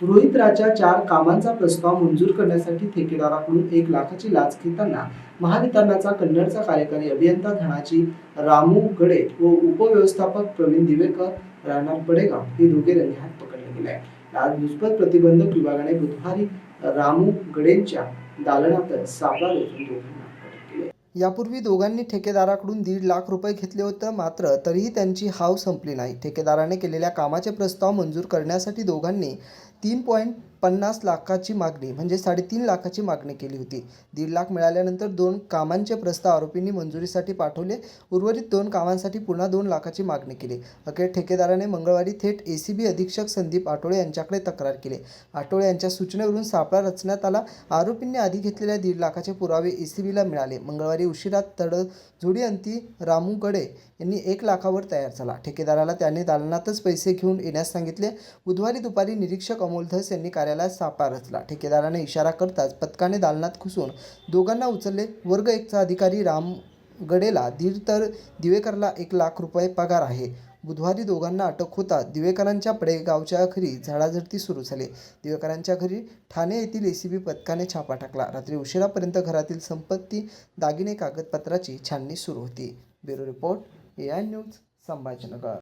रोहित राजा चार कामांचा प्रस्ताव मंजूर करण्यासाठी ठेकेदाराकडून एक लाखाची लाच घेताना महावितरणाचा कन्नडचा कार्यकारी अभियंता धनाची रामू गडे व उपव्यवस्थापक प्रवीण दिवेकर राहणार पडेगाव हे दोघे रंगेहात पकडले गेले आहे आज लुचपत प्रतिबंधक विभागाने बुधवारी रामू गडेंच्या दालनातच सापळा रोखून दोघांना यापूर्वी दोघांनी ठेकेदाराकडून दीड लाख रुपये घेतले होते मात्र तरीही त्यांची हाव संपली नाही. ठेकेदाराने केलेल्या कामाचे प्रस्ताव मंजूर करण्यासाठी दोघांनी तीन पॉईंट पन्नास लाखाची मागणी म्हणजे साडेतीन लाखाची मागणी केली होती. दीड लाख मिळाल्यानंतर दोन कामांचे प्रस्ताव आरोपींनी मंजुरीसाठी पाठवले. उर्वरित दोन कामांसाठी पुन्हा दोन लाखाची मागणी केली. अखेर ठेकेदाराने मंगळवारी थेट ए सी बी अधीक्षक संदीप आठवळे यांच्याकडे तक्रार केली. आठवळे यांच्या सूचनेवरून सापळा रचण्यात आला. आरोपींनी आधी घेतलेल्या दीड लाखाचे पुरावे ए सी बीला मिळाले. मंगळवारी उशिरा तडजोडी अंती रामू गडे यांनी एक लाखावर तयार झाला. ठेकेदाराला त्याने दालनातच पैसे घेऊन येण्यास सांगितले. बुधवारी दुपारी निरीक्षक अमोल धस यांनी कार्यालयात सापा रचला. ठेकेदाराने इशारा करताच पथकाने दालनात घुसून दोघांना उचलले. वर्ग एकचा अधिकारी राम गडेला दीड तर दिवेकरला एक लाख रुपये पगार आहे. बुधवारी दोघांना अटक होता. दिवेकरांच्या पडेगावच्या घरी झाडाझडती सुरू झाली. दिवेकरांच्या घरी ठाणे येथील एसीबी पथकाने छापा टाकला. रात्री उशिरापर्यंत घरातील संपत्ती दागिने कागदपत्राची छाननी सुरू होती. Bureau report A I news Sambhajinagar.